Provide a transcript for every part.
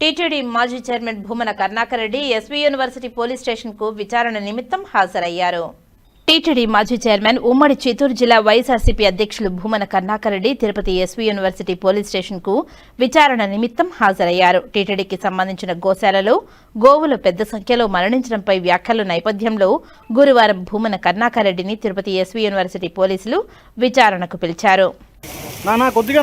TTD మాజీ chairman Bhumana Karunakar Reddy SV university police స్టేషన్కు విచారణ నిమిత్తం హాజరయ్యారు. టీటీడీ మాజీ చైర్మన్ ఉమ్మడి చిత్తూరు జిల్లా వైఎస్ఆర్సీపీ అధ్యక్షులు Bhumana Karunakar Reddy Reddy Tirupati SV university police స్టేషన్కు విచారణ నిమిత్తం హాజరయ్యారు. టీటీడీకి సంబంధించిన గోశాలలో గోవులు పెద్ద సంఖ్యలో మరణించడంపై వ్యాఖ్యల నేపథ్యంలో గురువారం భూమన కర్ణాకరెడ్డిని తిరుపతి ఎస్వీ యూనివర్సిటీ పోలీసులు విచారణకు పిలిచారు. కొద్దిగా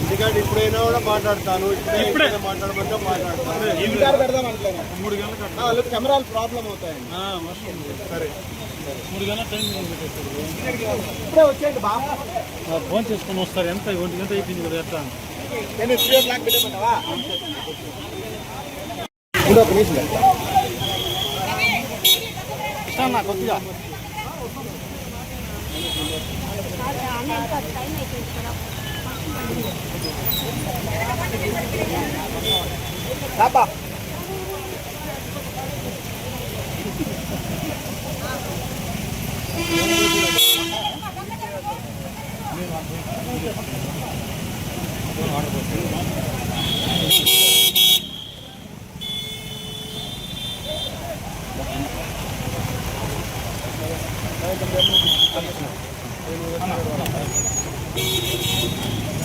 ఎందుకంటే ఇప్పుడైనా కూడా మాట్లాడతాను. ఇప్పుడే మాట్లాడమంటే మాట్లాడతాను. మూడు వాళ్ళకి కెమెరాలు ప్రాబ్లం అవుతాయండి సరే. మూడు గంటల టైం పెట్టేస్తారు ఇప్పుడే వచ్చేయండి బాగా ఫోన్ చేసుకొని వస్తారు. ఎంత ఒంటి గంట అయిపోయింది కదా ఎట్లా? నేను త్రీ ఓ క్లాక్ పెట్టమంటావా? నా కొద్దిగా? Tapa. Thank you. Thank you.